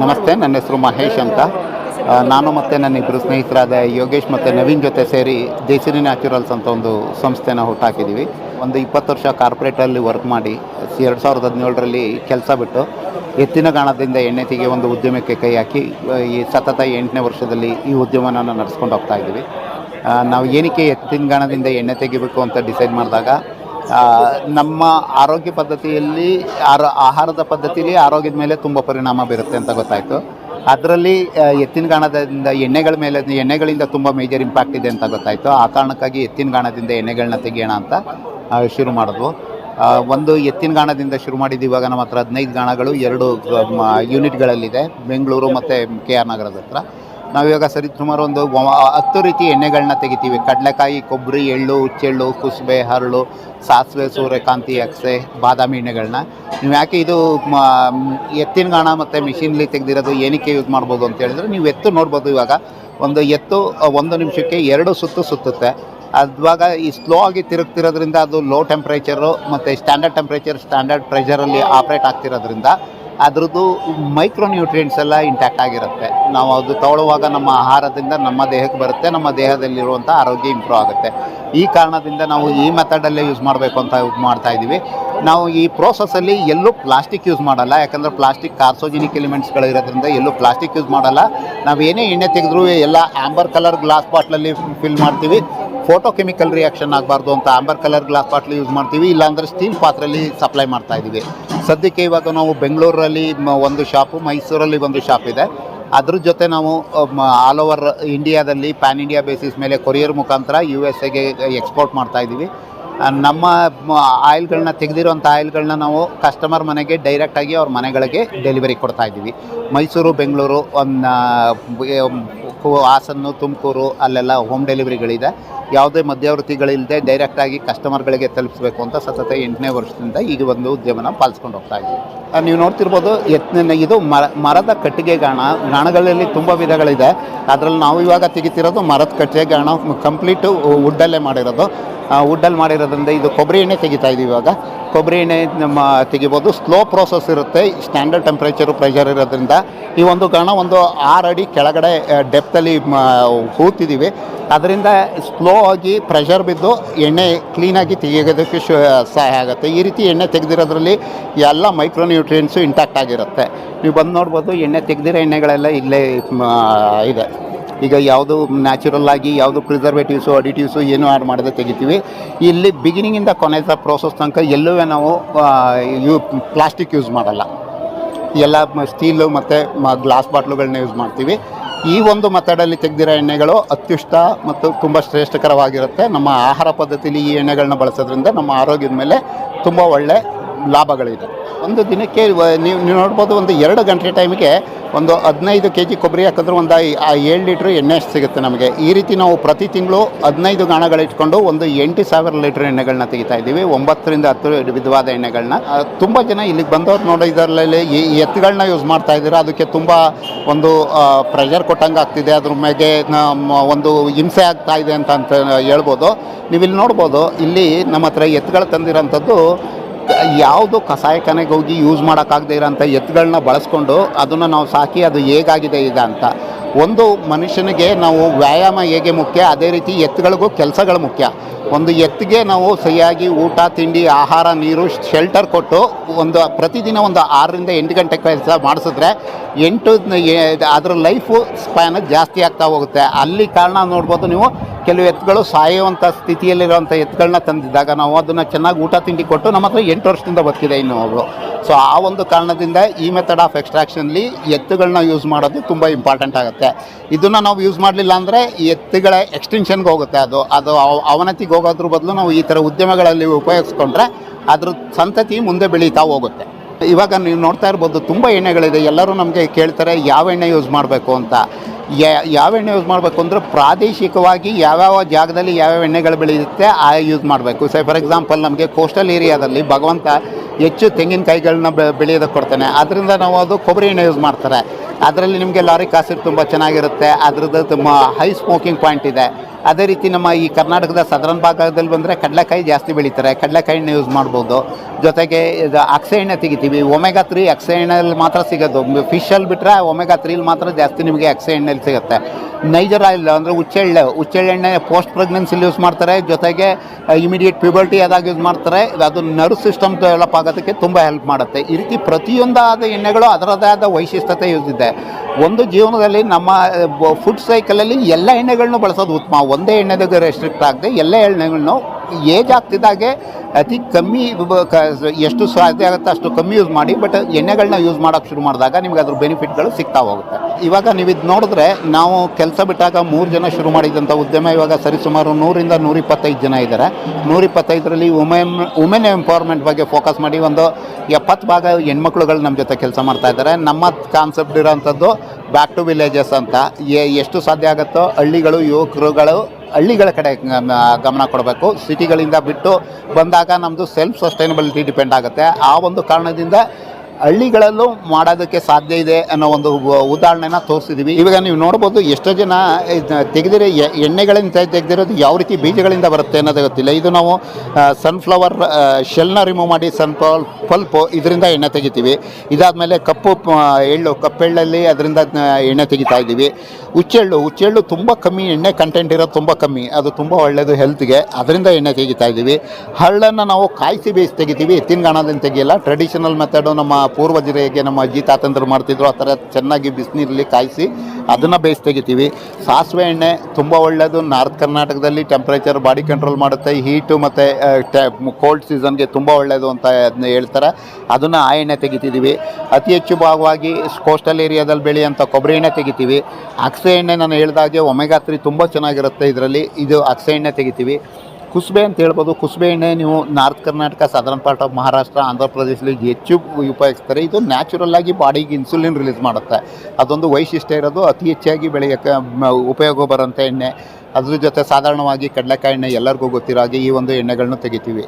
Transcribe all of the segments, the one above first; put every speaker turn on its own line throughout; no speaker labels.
ನಮಸ್ತೆ, ನನ್ನ ಹೆಸರು ಮಹೇಶ್ ಅಂತ. ನಾನು ಮತ್ತು ನನ್ನ ಇಬ್ಬರು ಸ್ನೇಹಿತರಾದ ಯೋಗೇಶ್ ಮತ್ತು ನವೀನ್ ಜೊತೆ ಸೇರಿ ದೇಸಿನಿ ನ್ಯಾಚುರಲ್ಸ್ ಅಂತ ಒಂದು ಸಂಸ್ಥೆನ ಹುಟ್ಟಾಕಿದ್ದೀವಿ ಒಂದು ಇಪ್ಪತ್ತು ವರ್ಷ ಕಾರ್ಪೊರೇಟಲ್ಲಿ ವರ್ಕ್ ಮಾಡಿ, ಎರಡು ಸಾವಿರದ ಹದಿನೇಳರಲ್ಲಿ ಕೆಲಸ ಬಿಟ್ಟು, ಎತ್ತಿನ ಎಣ್ಣೆ ತೆಗೆ ಒಂದು ಉದ್ಯಮಕ್ಕೆ ಕೈ ಹಾಕಿ ಈ ಸತತ ಎಂಟನೇ ವರ್ಷದಲ್ಲಿ ಈ ಉದ್ಯಮನ ನಡೆಸ್ಕೊಂಡು ಹೋಗ್ತಾ ಇದ್ದೀವಿ ನಾವು ಏನಕ್ಕೆ ಎತ್ತಿನ ಗಾಣದಿಂದ ಎಣ್ಣೆ ತೆಗಿಬೇಕು ಅಂತ ಡಿಸೈಡ್ ಮಾಡಿದಾಗ ನಮ್ಮ ಆರೋಗ್ಯ ಪದ್ಧತಿಯಲ್ಲಿ ಆಹಾರದ ಪದ್ಧತಿಯಲ್ಲಿ ಆರೋಗ್ಯದ ಮೇಲೆ ತುಂಬ ಪರಿಣಾಮ ಬೀರುತ್ತೆ ಅಂತ ಗೊತ್ತಾಯಿತು. ಅದರಲ್ಲಿ ಎತ್ತಿನ ಗಾಣದಿಂದ ಎಣ್ಣೆಗಳ ಮೇಲೆ, ಎಣ್ಣೆಗಳಿಂದ ತುಂಬ ಮೇಜರ್ ಇಂಪ್ಯಾಕ್ಟ್ ಇದೆ ಅಂತ ಗೊತ್ತಾಯಿತು. ಆ ಕಾರಣಕ್ಕಾಗಿ ಎತ್ತಿನ ಗಾಣದಿಂದ ಎಣ್ಣೆಗಳನ್ನ ತೆಗೆಯೋಣ ಅಂತ ಶುರು ಮಾಡಿದ್ವು. ಒಂದು ಎತ್ತಿನ ಗಾಣದಿಂದ ಶುರು ಮಾಡಿದ್ದು ಇವಾಗ ನಮ್ಮ ಹತ್ರ ಹದಿನೈದು ಗಾಣಗಳು ಎರಡು ಯೂನಿಟ್ಗಳಲ್ಲಿದೆ ಬೆಂಗಳೂರು ಮತ್ತು ಕೆ ಆರ್ ನಗರದ ಹತ್ರ. ನಾವಿವಾಗ ಸರಿ ಸುಮಾರು ಒಂದು ಹತ್ತು ರೀತಿ ಎಣ್ಣೆಗಳನ್ನ ತೆಗಿತೀವಿ. ಕಡಲೆಕಾಯಿ, ಕೊಬ್ಬರಿ, ಎಳ್ಳು, ಹುಚ್ಚೆಳ್ಳು, ಕುಸುಬೆ, ಹರಳು, ಸಾಸಿವೆ, ಸೂರ್ಯಕಾಂತಿ ಅಕ್ಸೆ ಬಾದಾಮಿ ಎಣ್ಣೆಗಳನ್ನ ನೀವು ಯಾಕೆ ಇದು ಎತ್ತಿನ ಗಾಣ ಮತ್ತು ಮಿಷಿನ್ಲಿ ತೆಗೆದಿರೋದು ಏನಕ್ಕೆ ಯೂಸ್ ಮಾಡ್ಬೋದು ಅಂತ ಹೇಳಿದ್ರೆ, ನೀವು ಎತ್ತು ನೋಡ್ಬೋದು ಇವಾಗ. ಒಂದು ಎತ್ತು ಒಂದು ನಿಮಿಷಕ್ಕೆ ಎರಡು ಸುತ್ತು ಸುತ್ತುತ್ತೆ. ಅದುವಾಗ ಈ ಸ್ಲೋ ಆಗಿ ತಿರುಗ್ತಿರೋದ್ರಿಂದ ಅದು ಲೋ ಟೆಂಪ್ರೇಚರು ಮತ್ತು ಸ್ಟ್ಯಾಂಡರ್ಡ್ ಟೆಂಪ್ರೇಚರ್, ಸ್ಟ್ಯಾಂಡರ್ಡ್ ಪ್ರೆಷರಲ್ಲಿ ಆಪ್ರೇಟ್ ಆಗ್ತಿರೋದ್ರಿಂದ ಅದ್ರದ್ದು ಮೈಕ್ರೋನ್ಯೂಟ್ರಿಯೆಂಟ್ಸ್ ಎಲ್ಲ ಇಂಟ್ಯಾಕ್ಟ್ ಆಗಿರುತ್ತೆ. ನಾವು ಅದು ತಗೊಳ್ಳುವಾಗ ನಮ್ಮ ಆಹಾರದಿಂದ ನಮ್ಮ ದೇಹಕ್ಕೆ ಬರುತ್ತೆ, ನಮ್ಮ ದೇಹದಲ್ಲಿರುವಂಥ ಆರೋಗ್ಯ ಇಂಪ್ರೂವ್ ಆಗುತ್ತೆ. ಈ ಕಾರಣದಿಂದ ನಾವು ಈ ಮೆಥಡಲ್ಲೇ ಯೂಸ್ ಮಾಡಬೇಕು ಅಂತ ಮಾಡ್ತಾ ಇದ್ದೀವಿ. ನಾವು ಈ ಪ್ರೋಸೆಸ್ಸಲ್ಲಿ ಎಲ್ಲೂ ಪ್ಲಾಸ್ಟಿಕ್ ಯೂಸ್ ಮಾಡಲ್ಲ, ಯಾಕಂದರೆ ಪ್ಲಾಸ್ಟಿಕ್ ಕಾರ್ಸೋಜಿನಿಕ್ ಎಲಿಮೆಂಟ್ಸ್ಗಳಿರೋದ್ರಿಂದ ಎಲ್ಲೂ ಪ್ಲಾಸ್ಟಿಕ್ ಯೂಸ್ ಮಾಡಲ್ಲ. ನಾವು ಏನೇ ಎಣ್ಣೆ ತೆಗೆದ್ರೂ ಎಲ್ಲ ಆಂಬರ್ ಕಲರ್ ಗ್ಲಾಸ್ ಬಾಟ್ಲಲ್ಲಿ ಫಿಲ್ ಮಾಡ್ತೀವಿ. ಫೋಟೋ ಕೆಮಿಕಲ್ ರಿಯಾಕ್ಷನ್ ಆಗಬಾರ್ದು ಅಂತ ಆಂಬರ್ ಕಲರ್ ಗ್ಲಾಸ್ ಬಾಟ್ಲಿ ಯೂಸ್ ಮಾಡ್ತೀವಿ. ಇಲ್ಲಾಂದರೆ ಸ್ಟೀಲ್ ಪಾತ್ರೆಯಲ್ಲಿ ಸಪ್ಲೈ ಮಾಡ್ತಾ ಇದ್ದೀವಿ. ಸದ್ಯಕ್ಕೆ ಇವಾಗ ನಾವು ಬೆಂಗಳೂರಲ್ಲಿ ಒಂದು ಶಾಪು, ಮೈಸೂರಲ್ಲಿ ಒಂದು ಶಾಪ್ ಇದೆ. ಅದ್ರ ಜೊತೆ ನಾವು ಆಲ್ ಓವರ್ ಇಂಡಿಯಾದಲ್ಲಿ ಪ್ಯಾನ್ ಇಂಡಿಯಾ ಬೇಸಿಸ್ ಮೇಲೆ ಕೊರಿಯರ್ ಮುಖಾಂತರ ಯು ಎಸ್ ಎಗೆ ಎಕ್ಸ್ಪೋರ್ಟ್ ಮಾಡ್ತಾ ಇದ್ದೀವಿ. ನಮ್ಮ ಆಯಿಲ್ಗಳನ್ನ ತೆಗೆದಿರೋಂಥ ಆಯಿಲ್ಗಳನ್ನ ನಾವು ಕಸ್ಟಮರ್ ಮನೆಗೆ ಡೈರೆಕ್ಟಾಗಿ ಅವ್ರ ಮನೆಗಳಿಗೆ ಡೆಲಿವರಿ ಕೊಡ್ತಾ ಇದ್ದೀವಿ. ಮೈಸೂರು, ಬೆಂಗಳೂರು ಒಂದು ಹಾಸನ್ನು ತುಮಕೂರು ಅಲ್ಲೆಲ್ಲ ಹೋಮ್ ಡೆಲಿವರಿಗಳಿದೆ ಯಾವುದೇ ಮಧ್ಯವರ್ತಿಗಳಿಲ್ಲದೆ ಡೈರೆಕ್ಟಾಗಿ ಕಸ್ಟಮರ್ಗಳಿಗೆ ತಲುಪಿಸಬೇಕು ಅಂತ ಸತತ ಎಂಟನೇ ವರ್ಷದಿಂದ ಈಗ ಒಂದು ಉದ್ಯಮನ ಪಾಲಿಸ್ಕೊಂಡು ಹೋಗ್ತಾ ಇದ್ದೀವಿ. ನೀವು ನೋಡ್ತಿರ್ಬೋದು ಯತ್ನ ಇದು ಮರ, ಮರದ ಕಟ್ಟಿಗೆ ಗಾಣ. ಗಾಣಗಳಲ್ಲಿ ತುಂಬ ವಿಧಗಳಿದೆ. ಅದರಲ್ಲಿ ನಾವು ಇವಾಗ ತೆಗಿತಿರೋದು ಮರದ ಕಟ್ಟಿಗೆ ಗಾಣ ಕಂಪ್ಲೀಟು ವುಡ್ಡಲ್ಲೇ ಮಾಡಿರೋದು. ವುಡ್ಡಲ್ಲಿ ಮಾಡಿರೋದ್ರಿಂದ ಇದು ಕೊಬ್ಬರಿ ಎಣ್ಣೆ ತೆಗಿತಾ ಇದ್ದೀವಿ ಇವಾಗ. ಕೊಬ್ಬರಿ ಎಣ್ಣೆ ನಮ್ಮ ತೆಗಿಬೋದು. ಸ್ಲೋ ಪ್ರೋಸೆಸ್ ಇರುತ್ತೆ. ಸ್ಟ್ಯಾಂಡರ್ಡ್ ಟೆಂಪ್ರೇಚರು ಪ್ರೆಷರ್ ಇರೋದ್ರಿಂದ ಈ ಒಂದು ಗಣ ಒಂದು ಆರು ಅಡಿ ಕೆಳಗಡೆ ಡೆಪ್ತಲ್ಲಿ ಹೂತಿದ್ದೀವಿ ಅದರಿಂದ ಸ್ಲೋ ಆಗಿ ಪ್ರೆಷರ್ ಬಿದ್ದು ಎಣ್ಣೆ ಕ್ಲೀನಾಗಿ ತೆಗೆಯೋದಕ್ಕೆ ಶು, ಸಹಾಯ ಆಗುತ್ತೆ. ಈ ರೀತಿ ಎಣ್ಣೆ ತೆಗೆದಿರೋದ್ರಲ್ಲಿ ಎಲ್ಲ ಮೈಕ್ರೋ ನ್ಯೂಟ್ರಿಯೆಂಟ್ಸು ಇಂಟ್ಯಾಕ್ಟ್ ಆಗಿರುತ್ತೆ. ನೀವು ಬಂದು ನೋಡ್ಬೋದು, ಎಣ್ಣೆ ತೆಗೆದಿರೋ ಎಣ್ಣೆಗಳೆಲ್ಲ ಇಲ್ಲೇ ಇದೆ. ಈಗ ಯಾವುದು ನ್ಯಾಚುರಲ್ ಆಗಿ ಯಾವುದು ಪ್ರಿಸರ್ವೇಟಿವ್ಸು ಅಡಿಟಿವ್ಸು ಏನು ಆ್ಯಡ್ ಮಾಡದೆ ತೆಗಿತೀವಿ. ಇಲ್ಲಿ ಬಿಗಿನಿಂಗಿಂದ ಕೊನೆ ಪ್ರೋಸೆಸ್ ತನಕ ಎಲ್ಲೂ ನಾವು ಯು ಪ್ಲಾಸ್ಟಿಕ್ ಯೂಸ್ ಮಾಡಲ್ಲ. ಎಲ್ಲ ಸ್ಟೀಲು ಮತ್ತು ಗ್ಲಾಸ್ ಬಾಟ್ಲುಗಳನ್ನ ಯೂಸ್ ಮಾಡ್ತೀವಿ. ಈ ಒಂದು ಮೆಥಡಲ್ಲಿ ತೆಗೆದಿರೋ ಎಣ್ಣೆಗಳು ಅತ್ಯುಷ್ಟ ಮತ್ತು ತುಂಬ ಶ್ರೇಷ್ಠಕರವಾಗಿರುತ್ತೆ. ನಮ್ಮ ಆಹಾರ ಪದ್ಧತಿಯಲ್ಲಿ ಈ ಎಣ್ಣೆಗಳನ್ನ ಬಳಸೋದ್ರಿಂದ ನಮ್ಮ ಆರೋಗ್ಯದ ಮೇಲೆ ತುಂಬ ಒಳ್ಳೆ ಲಾಭಗಳಿದೆ. ಒಂದು ದಿನಕ್ಕೆ ನೀವು ನೀವು ನೋಡ್ಬೋದು ಒಂದು ಎರಡು ಗಂಟೆ ಟೈಮಿಗೆ ಒಂದು ಹದಿನೈದು ಕೆ ಜಿ ಕೊಬ್ಬರಿ ಹಾಕಿದ್ರೆ ಒಂದು ಏಳು ಲೀಟ್ರ್ ಎಣ್ಣೆ ಸಿಗುತ್ತೆ ನಮಗೆ. ಈ ರೀತಿ ನಾವು ಪ್ರತಿ ತಿಂಗಳು ಹದಿನೈದು ಗಾಣಗಳಿಟ್ಕೊಂಡು ಒಂದು ಎಂಟು ಸಾವಿರ ಲೀಟ್ರ್ ಎಣ್ಣೆಗಳನ್ನ ತೆಗಿತಾ ಇದ್ದೀವಿ. ಒಂಬತ್ತರಿಂದ ಹತ್ತು ವಿಧವಾದ ಎಣ್ಣೆಗಳನ್ನ ತುಂಬ ಜನ ಇಲ್ಲಿಗೆ ಬಂದವ್ರು ನೋಡೋದ್ರಲ್ಲಿ ಈ ಈ ಎತ್ತುಗಳನ್ನ ಯೂಸ್ ಮಾಡ್ತಾ ಇದ್ದೀರಾ? ಅದಕ್ಕೆ ತುಂಬ ಒಂದು ಪ್ರೆಷರ್ ಕೊಟ್ಟಂಗೆ ಆಗ್ತಿದೆ. ಅದ್ರ ಮೇಲೆ ಒಂದು ಹಿಂಸೆ ಆಗ್ತಾ ಇದೆ ಅಂತ ಅಂತ ಹೇಳ್ಬೋದು. ನೀವು ಇಲ್ಲಿ ನೋಡ್ಬೋದು, ಇಲ್ಲಿ ನಮ್ಮ ಹತ್ರ ಎತ್ತುಗಳು ತಂದಿರೋಂಥದ್ದು ಯಾವುದು ಕಸಾಯಖಾನೆಗೆ ಹೋಗಿ ಯೂಸ್ ಮಾಡೋಕ್ಕಾಗದೇ ಇರೋಂಥ ಎತ್ತುಗಳನ್ನ ಬಳಸ್ಕೊಂಡು ಅದನ್ನು ನಾವು ಸಾಕಿ ಅದು ಹೇಗಾಗಿದೆ ಈಗ ಅಂತ. ಒಂದು ಮನುಷ್ಯನಿಗೆ ನಾವು ವ್ಯಾಯಾಮ ಹೇಗೆ ಮುಖ್ಯ, ಅದೇ ರೀತಿ ಎತ್ತುಗಳಿಗೂ ಕೆಲಸಗಳು ಮುಖ್ಯ. ಒಂದು ಎತ್ತಿಗೆ ನಾವು ಸರಿಯಾಗಿ ಊಟ, ತಿಂಡಿ, ಆಹಾರ, ನೀರು ಶೆಲ್ಟರ್ ಕೊಟ್ಟು ಒಂದು ಪ್ರತಿದಿನ ಒಂದು ಆರರಿಂದ ಎಂಟು ಗಂಟೆ ಕೆಲಸ ಮಾಡಿಸಿದ್ರೆ ಎಂಟು, ಅದರ ಅದ್ರ ಲೈಫು ಸ್ಪ್ಯಾನ್ ಜಾಸ್ತಿ ಆಗ್ತಾ ಹೋಗುತ್ತೆ. ಅಲ್ಲಿ ಕಾರಣ ನೋಡ್ಬೋದು ನೀವು ಕೆಲವು ಎತ್ತುಗಳು ಸಾಯುವಂಥ ಸ್ಥಿತಿಯಲ್ಲಿರುವಂಥ ಎತ್ತುಗಳನ್ನ ತಂದಿದ್ದಾಗ ನಾವು ಅದನ್ನು ಚೆನ್ನಾಗಿ ಊಟ ತಿಂಡಿ ಕೊಟ್ಟು ನಮ್ಮ ಹತ್ರ ಎಂಟು ವರ್ಷದಿಂದ ಬರ್ತಿದೆ ಇನ್ನು ಅವರು. ಸೊ ಆ ಒಂದು ಕಾರಣದಿಂದ ಈ ಮೆಥಡ್ ಆಫ್ ಎಕ್ಸ್ಟ್ರಾಕ್ಷನ್ಲಿ ಎತ್ತುಗಳನ್ನ ಯೂಸ್ ಮಾಡೋದು ತುಂಬ ಇಂಪಾರ್ಟೆಂಟ್ ಆಗುತ್ತೆ. ಇದನ್ನು ನಾವು ಯೂಸ್ ಮಾಡಲಿಲ್ಲ ಅಂದರೆ ಎತ್ತುಗಳ ಎಕ್ಸ್ಟೆನ್ಷನ್ಗೆ ಹೋಗುತ್ತೆ ಅದು. ಅದು ಅವ- ಅವನತಿಗೆ ಹೋಗೋದ್ರ ಬದಲು ನಾವು ಈ ಥರ ಉದ್ಯಮಗಳಲ್ಲಿ ಉಪಯೋಗಿಸ್ಕೊಂಡ್ರೆ ಅದ್ರ ಸಂತತಿ ಮುಂದೆ ಬೆಳೀತಾ ಹೋಗುತ್ತೆ. ಇವಾಗ ನೀವು ನೋಡ್ತಾ ಇರ್ಬೋದು ತುಂಬ ಎಣ್ಣೆಗಳಿದೆ. ಎಲ್ಲರೂ ನಮಗೆ ಕೇಳ್ತಾರೆ, ಯಾವ ಎಣ್ಣೆ ಯೂಸ್ ಮಾಡಬೇಕು? ಅಂತ. ಯಾವ ಎಣ್ಣೆ ಯೂಸ್ ಮಾಡಬೇಕು ಅಂದರೆ ಪ್ರಾದೇಶಿಕವಾಗಿ ಯಾವ್ಯಾವ ಜಾಗದಲ್ಲಿ ಯಾವ್ಯಾವ ಎಣ್ಣೆಗಳು ಬೆಳೆಯುತ್ತೆ ಆ ಯೂಸ್ ಮಾಡಬೇಕು. ಸೊ ಫಾರ್ ಎಕ್ಸಾಂಪಲ್ ನಮಗೆ ಕೋಸ್ಟಲ್ ಏರಿಯಾದಲ್ಲಿ ಭಗವಂತ ಹೆಚ್ಚು ತೆಂಗಿನಕಾಯಿಗಳನ್ನ ಬೆಳೆಯೋದಕ್ಕೆ ಕೊಡ್ತಾನೆ. ಅದರಿಂದ ನಾವು ಅದು ಕೊಬ್ಬರಿ ಎಣ್ಣೆ ಯೂಸ್ ಮಾಡ್ತಾರೆ. ಅದರಲ್ಲಿ ನಿಮಗೆ ಲಾರಿ ಆಸಿಡ್ ತುಂಬ ಚೆನ್ನಾಗಿರುತ್ತೆ. ಅದರದ್ದು ತುಂಬ ಹೈ ಸ್ಮೋಕಿಂಗ್ ಪಾಯಿಂಟ್ ಇದೆ. ಅದೇ ರೀತಿ ನಮ್ಮ ಈ ಕರ್ನಾಟಕದ ಸದರನ್ ಭಾಗದಲ್ಲಿ ಬಂದರೆ ಕಡಲೆಕಾಯಿ ಜಾಸ್ತಿ ಬೆಳೀತಾರೆ. ಕಡಲೆಕಾಯಿನ ಯೂಸ್ ಮಾಡ್ಬೋದು. ಜೊತೆಗೆ ಅಕ್ಸೆ ಎಣ್ಣೆ ತೆಗಿತೀವಿ. ಒಮೆಗಾ ತ್ರೀ ಅಕ್ಸೆ ಎಣ್ಣೆಯಲ್ಲಿ ಮಾತ್ರ ಸಿಗೋದು. ಫಿಶಲ್ಲಿ ಬಿಟ್ಟರೆ ಒಮೆಗಾ ತ್ರೀಲಿ ಮಾತ್ರ ಜಾಸ್ತಿ ನಿಮಗೆ ಅಕ್ಸೆ ಎಣ್ಣೆಯಲ್ಲಿ ಸಿಗುತ್ತೆ. ನೈಜರ್ ಆಯಿಲ್ ಅಂದರೆ ಹುಚ್ಚೆಳ್ಳೆ. ಹುಚ್ಚೆಳ್ಳೆಣ್ಣೆ ಪೋಸ್ಟ್ ಪ್ರೆಗ್ನೆನ್ಸಿಲಿ ಯೂಸ್ ಮಾಡ್ತಾರೆ. ಜೊತೆಗೆ ಇಮಿಡಿಯೇಟ್ ಪ್ಯೂಬರ್ಟಿ ಆದಾಗ ಯೂಸ್ ಮಾಡ್ತಾರೆ. ಅದು ನರ್ವ್ ಸಿಸ್ಟಮ್ ಡೆವಲಪ್ ಆಗೋದಕ್ಕೆ ತುಂಬ ಹೆಲ್ಪ್ ಮಾಡುತ್ತೆ. ಈ ರೀತಿ ಪ್ರತಿಯೊಂದಾದ ಎಣ್ಣೆಗಳು ಅದರದೇ ಆದ ವೈಶಿಷ್ಟ್ಯತೆ ಯೂಸ್ ಇದೆ. ಒಂದು ಜೀವನದಲ್ಲಿ ನಮ್ಮ ಫುಡ್ ಸೈಕಲಲ್ಲಿ ಎಲ್ಲ ಎಣ್ಣೆಗಳನ್ನೂ ಬಳಸೋದು ಉತ್ತಮ. ಒಂದೇ ಎಣ್ಣೆದಾಗ ರೆಸ್ಟ್ರಿಕ್ಟ್ ಆಗದೆ ಎಲ್ಲ ಎಣ್ಣೆಗಳನ್ನು ಏಜ್ ಆಗ್ತಿದ್ದಾಗೆ ಅತಿ ಕಮ್ಮಿ ಎಷ್ಟು ಸಾಧ್ಯ ಆಗುತ್ತೆ ಅಷ್ಟು ಕಮ್ಮಿ ಯೂಸ್ ಮಾಡಿ ಬಟ್ ಎಣ್ಣೆಗಳನ್ನ ಯೂಸ್ ಮಾಡೋಕ್ಕೆ ಶುರು ಮಾಡಿದಾಗ ನಿಮ್ಗೆ ಅದ್ರ ಬೆನಿಫಿಟ್ಗಳು ಸಿಗ್ತಾ ಹೋಗುತ್ತೆ. ಇವಾಗ ನೀವು ಇದು ನೋಡಿದ್ರೆ ನಾವು ಕೆಲಸ ಬಿಟ್ಟಾಗ ಮೂರು ಜನ ಶುರು ಮಾಡಿದಂಥ ಉದ್ಯಮ ಇವಾಗ ಸರಿಸುಮಾರು ನೂರಿಂದ ನೂರಿಪ್ಪತ್ತೈದು ಜನ ಇದ್ದಾರೆ ನೂರಿಪ್ಪತ್ತೈದರಲ್ಲಿ ವುಮೆನ್ ವುಮೆನ್ ಎಂಪವರ್ಮೆಂಟ್ ಬಗ್ಗೆ ಫೋಕಸ್ ಮಾಡಿ ಒಂದು ಎಪ್ಪತ್ತು ಭಾಗ ಹೆಣ್ಮಕ್ಳುಗಳು ನಮ್ಮ ಜೊತೆ ಕೆಲಸ ಮಾಡ್ತಾ ಇದ್ದಾರೆ ನಮ್ಮ ಕಾನ್ಸೆಪ್ಟ್ ಇರೋವಂಥದ್ದು ಬ್ಯಾಕ್ ಟು ವಿಲೇಜಸ್ ಅಂತ. ಎಷ್ಟು ಸಾಧ್ಯ ಆಗುತ್ತೋ ಹಳ್ಳಿಗಳು, ಯುವಕರುಗಳು ಹಳ್ಳಿಗಳ ಕಡೆ ಗಮನ ಕೊಡಬೇಕು. ಸಿಟಿಗಳಿಂದ ಬಿಟ್ಟು ಬಂದಾಗ ನಮ್ಮದು ಸೆಲ್ಫ್ ಸಸ್ಟೈನಬಿಲಿಟಿ ಡಿಪೆಂಡ್ ಆಗುತ್ತೆ. ಆ ಒಂದು ಕಾರಣದಿಂದ ಹಳ್ಳಿಗಳಲ್ಲೂ ಮಾಡೋದಕ್ಕೆ ಸಾಧ್ಯ ಇದೆ ಅನ್ನೋ ಒಂದು ಉದಾಹರಣೆನ ತೋರಿಸಿದ್ದೀವಿ ಇವಾಗ ನೀವು ನೋಡ್ಬೋದು ಎಷ್ಟೋ ಜನ ತೆಗೆದಿರೋ ಎಣ್ಣೆಗಳಿಂದ ತೆಗೆದಿರೋದು ಯಾವ ರೀತಿ ಬೀಜಗಳಿಂದ ಬರುತ್ತೆ ಅನ್ನೋದು ಗೊತ್ತಿಲ್ಲ. ಇದು ನಾವು ಸನ್ಫ್ಲವರ್ ಶೆಲ್ನ ರಿಮೂವ್ ಮಾಡಿ ಸನ್ಫ್ಲವರ್ ಪಲ್ಪು ಇದರಿಂದ ಎಣ್ಣೆ ತೆಗಿತೀವಿ. ಇದಾದಮೇಲೆ ಕಪ್ಪು ಎಳ್ಳು ಕಪ್ಪೆಳ್ಳಲ್ಲಿ ಅದರಿಂದ ಎಣ್ಣೆ ತೆಗಿತಾ ಇದ್ದೀವಿ. ಹುಚ್ಚೆಳ್ಳು ಹುಚ್ಚೆಳ್ಳು ತುಂಬ ಕಮ್ಮಿ, ಎಣ್ಣೆ ಕಂಟೆಂಟ್ ಇರೋದು ತುಂಬ ಕಮ್ಮಿ. ಅದು ತುಂಬ ಒಳ್ಳೆಯದು ಹೆಲ್ತ್ಗೆ ಅದರಿಂದ ಎಣ್ಣೆ ತೆಗಿತಾ ಇದ್ದೀವಿ. ಹಳ್ಳನ್ನು ನಾವು ಕಾಯಿಸಿ ಬೇಯಿಸಿ ತೆಗಿತೀವಿ. ಎತ್ತಿನ ಗಾಣದಿಂದ ತೆಗಿಯಲ್ಲ. ಟ್ರೆಡಿಷನಲ್ ಮೆಥಡು ನಮ್ಮ ಪೂರ್ವಜರು ನಮ್ಮ ಅಜ್ಜಿ ತಾತಂದ್ರು ಮಾಡ್ತಿದ್ರು, ಆ ಥರ ಚೆನ್ನಾಗಿ ಬಿಸಿನೀರಲ್ಲಿ ಕಾಯಿಸಿ ಅದನ್ನು ಬೇಯಿಸಿ ತೆಗಿತೀವಿ. ಸಾಸಿವೆ ಎಣ್ಣೆ ತುಂಬ ಒಳ್ಳೆಯದು ನಾರ್ತ್ ಕರ್ನಾಟಕದಲ್ಲಿ ಟೆಂಪ್ರೇಚರ್ ಬಾಡಿ ಕಂಟ್ರೋಲ್ ಮಾಡುತ್ತೆ. ಹೀಟು ಮತ್ತು ಕೋಲ್ಡ್ ಸೀಸನ್ಗೆ ತುಂಬ ಒಳ್ಳೆಯದು ಅಂತ ಅದನ್ನ ಹೇಳ್ತಾರೆ. ಅದನ್ನು ಆ ಎಣ್ಣೆ ತೆಗಿತಿದ್ದೀವಿ ಅತಿ ಹೆಚ್ಚು ಭಾಗವಾಗಿ ಕೋಸ್ಟಲ್ ಏರಿಯಾದಲ್ಲಿ ಬೆಳೆಯುವಂಥ ಕೊಬ್ಬರಿ ಎಣ್ಣೆ ತೆಗಿತೀವಿ. ಅಕ್ಸೆ ಎಣ್ಣೆ ನಾನು ಹೇಳ್ದಾಗೆ ಒಮೆಗಾತ್ರಿ ತುಂಬ ಚೆನ್ನಾಗಿರುತ್ತೆ ಇದರಲ್ಲಿ. ಇದು ಅಕ್ಸೆ ಎಣ್ಣೆ ತೆಗಿತೀವಿ. ಕುಸುಬೆ ಅಂತ ಹೇಳ್ಬೋದು. ಕುಸುಬೆ ಎಣ್ಣೆ ನೀವು north Karnataka southern part of Maharashtra Andhra ಪ್ರದೇಶದಲ್ಲಿ ಹೆಚ್ಚು ಉಪಯೋಗಿಸ್ತಾರೆ. ಇದು ನ್ಯಾಚುರಲ್ ಆಗಿ ಬಾಡಿಗೆ ಇನ್ಸುಲಿನ್ ರಿಲೀಸ್ ಮಾಡುತ್ತೆ. ಅದೊಂದು ವೈಶಿಷ್ಟ್ಯ ಇರೋದು. ಅತಿ ಹೆಚ್ಚಾಗಿ ಬೆಳೆಯೋಕ್ಕೆ ಉಪಯೋಗ ಬರೋಂಥ ಎಣ್ಣೆ. ಅದ್ರ ಜೊತೆ ಸಾಧಾರಣವಾಗಿ ಕಡಲೆಕಾಯಿ ಎಣ್ಣೆ ಎಲ್ಲರಿಗೂ ಗೊತ್ತಿರೋ ಹಾಗೆ ಈ ಒಂದು ಎಣ್ಣೆಗಳನ್ನ ತೆಗಿತೀವಿ.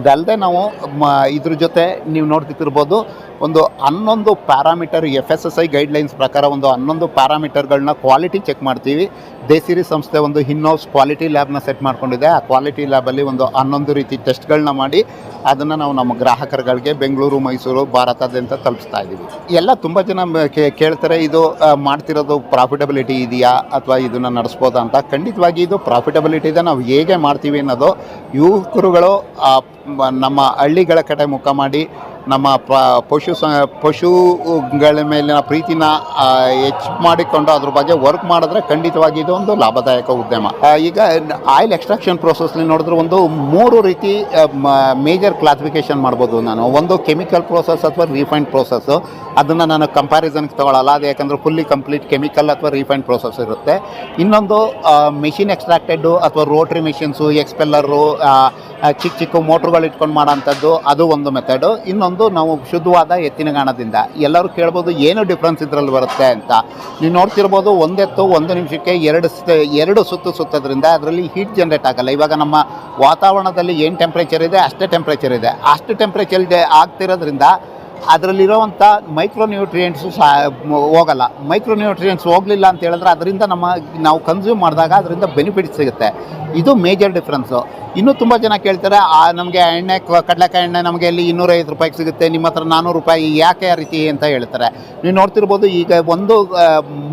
ಇದಲ್ಲದೆ ನಾವು ಮ, ಇದ್ರ ಜೊತೆ ನೀವು ನೋಡ್ತಿರ್ಬೋದು ಒಂದು ಹನ್ನೊಂದು parameter F S S I guidelines ಪ್ರಕಾರ ಒಂದು ಹನ್ನೊಂದು ಪ್ಯಾರಾಮೀಟರ್ಗಳನ್ನ ಕ್ವಾಲಿಟಿ ಚೆಕ್ ಮಾಡ್ತೀವಿ. ದೇಸಿರಿ ಸಂಸ್ಥೆ ಒಂದು ಇನ್ಹೌಸ್ ಕ್ವಾಲಿಟಿ ಲ್ಯಾಬ್ನ ಸೆಟ್ ಮಾಡ್ಕೊಂಡಿದೆ. ಆ ಕ್ವಾಲಿಟಿ ಲ್ಯಾಬಲ್ಲಿ ಒಂದು ಹನ್ನೊಂದು ರೀತಿ ಟೆಸ್ಟ್ಗಳನ್ನ ಮಾಡಿ ಅದನ್ನು ನಾವು ನಮ್ಮ ಗ್ರಾಹಕರುಗಳಿಗೆ ಬೆಂಗಳೂರು, ಮೈಸೂರು ಭಾರತದಂತ ತಲುಪಿಸ್ತಾ ಇದ್ದೀವಿ. ಎಲ್ಲ ತುಂಬ ಜನ ಕೇಳ್ತಾರೆ, ಇದು ಮಾಡ್ತಿರೋದು ಪ್ರಾಫಿಟಬಿಲಿಟಿ ಇದೆಯಾ ಅಥವಾ ಇದನ್ನು ನಡೆಸ್ಬೋದಾ ಅಂತ. ಖಂಡಿತವಾಗಿ ಇದು ಪ್ರಾಫಿಟಬಿಲಿಟಿ ಇದೆ. ನಾವು ಹೇಗೆ ಮಾಡ್ತೀವಿ ಅನ್ನೋದು ಯುವಕರುಗಳು ನಮ್ಮ ಹಳ್ಳಿಗಳ ಕಡೆ ಮುಖ ಮಾಡಿ ನಮ್ಮ ಪ, ಪಶು ಸ, ಪಶುಗಳ ಮೇಲಿನ ಪ್ರೀತಿನ ಹೆಚ್ಚು ಮಾಡಿಕೊಂಡು ಅದ್ರ ಬಗ್ಗೆ ವರ್ಕ್ ಮಾಡಿದ್ರೆ ಖಂಡಿತವಾಗಿ ಇದು ಒಂದು ಲಾಭದಾಯಕ ಉದ್ಯಮ. ಈಗ ಆಯಿಲ್ ಎಕ್ಸ್ಟ್ರಾಕ್ಷನ್ ಪ್ರೋಸೆಸ್ಲಿ ನೋಡಿದ್ರೆ ಒಂದು ಮೂರು ರೀತಿ ಮೇಜರ್ ಕ್ಲಾಸಿಫಿಕೇಶನ್ ಮಾಡ್ಬೋದು ನಾನು. ಒಂದು ಕೆಮಿಕಲ್ ಪ್ರೋಸೆಸ್ ಅಥವಾ ರಿಫೈನ್ಡ್ ಪ್ರೋಸೆಸ್ಸು ಅದನ್ನು ನಾನು ಕಂಪ್ಯಾರಿಸನ್ಗೆ ತಗೊಳ್ಳಲ್ಲ ಅದು ಯಾಕಂದರೆ ಫುಲ್ಲಿ ಕಂಪ್ಲೀಟ್ ಕೆಮಿಕಲ್ ಅಥವಾ ರೀಫೈಂಡ್ ಪ್ರೋಸೆಸ್ ಇರುತ್ತೆ. ಇನ್ನೊಂದು ಮೆಷಿನ್ ಎಕ್ಸ್ಟ್ರಾಕ್ಟೆಡ್ಡು ಅಥವಾ ರೋಟ್ರಿ ಮೆಷಿನ್ಸು ಎಕ್ಸ್ಪೆಲ್ಲರು ಚಿಕ್ಕ ಚಿಕ್ಕ ಮೋಟ್ರುಗಳು ಇಟ್ಕೊಂಡು ಮಾಡೋಂಥದ್ದು, ಅದು ಒಂದು ಮೆಥಡು ಇನ್ನೊಂದು, ನಾವು ಶುದ್ಧವಾದ ಎತ್ತಿನ ಗಾಣದಿಂದ. ಎಲ್ಲರೂ ಕೇಳ್ಬೋದು, ಏನು ಡಿಫ್ರೆನ್ಸ್ ಇದರಲ್ಲಿ ಬರುತ್ತೆ ಅಂತ. ನೀವು ನೋಡ್ತಿರ್ಬೋದು ಒಂದೆತ್ತು ಒಂದು ನಿಮಿಷಕ್ಕೆ ಎರಡು ಎರಡು ಸುತ್ತು ಸುತ್ತೋದ್ರಿಂದ ಅದರಲ್ಲಿ ಹೀಟ್ ಜನ್ರೇಟ್ ಆಗಲ್ಲ. ಇವಾಗ ನಮ್ಮ ವಾತಾವರಣದಲ್ಲಿ ಏನು ಟೆಂಪ್ರೇಚರ್ ಇದೆ, ಅಷ್ಟೇ ಟೆಂಪ್ರೇಚರ್ ಇದೆ. ಅಷ್ಟು ಟೆಂಪ್ರೇಚರ್ ಆಗ್ತಿರೋದ್ರಿಂದ ಅದರಲ್ಲಿರೋವಂಥ ಮೈಕ್ರೋ ನ್ಯೂಟ್ರಿಯೆಂಟ್ಸು ಸಹ ಹೋಗಲ್ಲ. ಮೈಕ್ರೋ ನ್ಯೂಟ್ರಿಯೆಂಟ್ಸ್ ಹೋಗಲಿಲ್ಲ ಅಂತ ಹೇಳಿದ್ರೆ ಅದರಿಂದ ನಮ್ಮ, ನಾವು ಕನ್ಸ್ಯೂಮ್ ಮಾಡಿದಾಗ ಅದರಿಂದ ಬೆನಿಫಿಟ್ ಸಿಗುತ್ತೆ. ಇದು ಮೇಜರ್ ಡಿಫ್ರೆನ್ಸು ಇನ್ನೂ ತುಂಬ ಜನ ಕೇಳ್ತಾರೆ, ಆ, ನಮಗೆ ಎಣ್ಣೆ ಕಡಲೆಕಾಯಿ ಎಣ್ಣೆ ನಮಗೆ ಇಲ್ಲಿ ಇನ್ನೂರೈವತ್ತು ರೂಪಾಯಿಗೆ ಸಿಗುತ್ತೆ, ನಿಮ್ಮ ಹತ್ರ ನಾನ್ನೂರು ರೂಪಾಯಿ ಯಾಕೆ ಆ ರೀತಿ ಅಂತ ಹೇಳ್ತಾರೆ. ನೀವು ನೋಡ್ತಿರ್ಬೋದು, ಈಗ ಒಂದು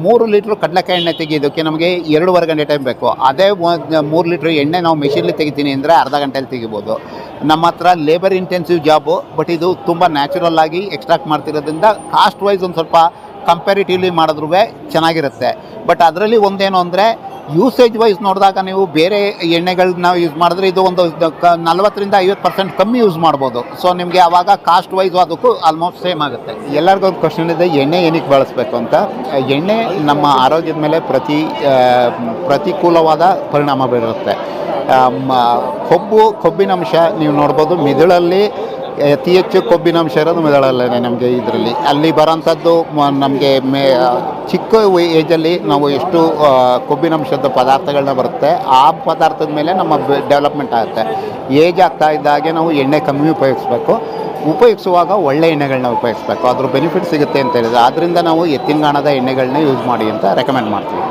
ಮೂರು ಲೀಟ್ರ್ ಕಡಲೆಕಾಯಿ ಎಣ್ಣೆ ತೆಗೆಯೋದಕ್ಕೆ ನಮಗೆ ಎರಡೂವರೆ ಗಂಟೆ ಟೈಮ್ ಬೇಕು. ಅದೇ ಮೂರು ಲೀಟ್ರ್ ಎಣ್ಣೆ ನಾವು ಮೆಷಿನಲ್ಲಿ ತೆಗಿತೀನಿ ಅಂದರೆ ಅರ್ಧ ಗಂಟೆಯಲ್ಲಿ ತೆಗಿಬೋದು. ನಮ್ಮ ಹತ್ರ ಲೇಬರ್ ಇಂಟೆನ್ಸಿವ್ ಜಾಬು ಬಟ್ ಇದು ತುಂಬ ನ್ಯಾಚುರಲ್ ಆಗಿ ಎಕ್ಸ್ಟ್ರಾಕ್ಟ್ ಮಾಡ್ತಿರೋದ್ರಿಂದ ಕಾಸ್ಟ್ ವೈಸ್ ಒಂದು ಸ್ವಲ್ಪ ಕಂಪ್ಯಾರಿಟಿವ್ಲಿ ಮಾಡಿದ್ರೂ ಚೆನ್ನಾಗಿರುತ್ತೆ. ಬಟ್ ಅದರಲ್ಲಿ ಒಂದೇನು ಅಂದರೆ ಯೂಸೇಜ್ ವೈಸ್ ನೋಡಿದಾಗ ನೀವು ಬೇರೆ ಎಣ್ಣೆಗಳನ್ನ ಯೂಸ್ ಮಾಡಿದ್ರೆ ಇದು ಒಂದು ನಲ್ವತ್ತರಿಂದ ಐವತ್ತು ಪರ್ಸೆಂಟ್ ಕಮ್ಮಿ ಯೂಸ್ ಮಾಡ್ಬೋದು. ಸೊ ನಿಮಗೆ ಆವಾಗ ಕಾಸ್ಟ್ ವೈಸ್ ಅದಕ್ಕೂ ಆಲ್ಮೋಸ್ಟ್ ಸೇಮ್ ಆಗುತ್ತೆ. ಎಲ್ಲರಿಗೂ ಒಂದು ಕ್ವಶನ್ ಇದೆ, ಎಣ್ಣೆ ಏನಕ್ಕೆ ಬಳಸಬೇಕು ಅಂತ? ಎಣ್ಣೆ ನಮ್ಮ ಆರೋಗ್ಯದ ಮೇಲೆ ಪ್ರತಿ ಪ್ರತಿಕೂಲವಾದ ಪರಿಣಾಮ ಬೀರುತ್ತೆ. ಕೊಬ್ಬು, ಕೊಬ್ಬಿನ ಅಂಶ ನೀವು ನೋಡ್ಬೋದು, ಮಿದುಳಲ್ಲಿ ಅತಿ ಹೆಚ್ಚು ಕೊಬ್ಬಿನಂಶ ಇರೋದು ಮೆದುಳಲ್ಲೇ ನಮಗೆ ಇದರಲ್ಲಿ. ಅಲ್ಲಿ ಬರೋಂಥದ್ದು ನಮಗೆ ಮೇ ಚಿಕ್ಕ ಏಜಲ್ಲಿ ನಾವು ಎಷ್ಟು ಕೊಬ್ಬಿನಾಂಶದ ಪದಾರ್ಥಗಳನ್ನ ಬರುತ್ತೆ, ಆ ಪದಾರ್ಥದ ಮೇಲೆ ನಮ್ಮ ಡೆವಲಪ್ಮೆಂಟ್ ಆಗುತ್ತೆ. ಏಜ್ ಆಗ್ತಾ ಇದ್ದಾಗೆ ನಾವು ಎಣ್ಣೆ ಕಮ್ಮಿ ಉಪಯೋಗಿಸ್ಬೇಕು. ಉಪಯೋಗಿಸುವಾಗ ಒಳ್ಳೆ ಎಣ್ಣೆಗಳನ್ನ ಉಪಯೋಗಿಸ್ಬೇಕು. ಅದ್ರ ಬೆನಿಫಿಟ್ ಸಿಗುತ್ತೆ ಅಂತ ಹೇಳಿದ್ರೆ ಆದ್ದರಿಂದ ನಾವು ಎತ್ತಿನಗಾಣದ ಎಣ್ಣೆಗಳನ್ನ ಯೂಸ್ ಮಾಡಿ ಅಂತ ರೆಕಮೆಂಡ್ ಮಾಡ್ತೀವಿ.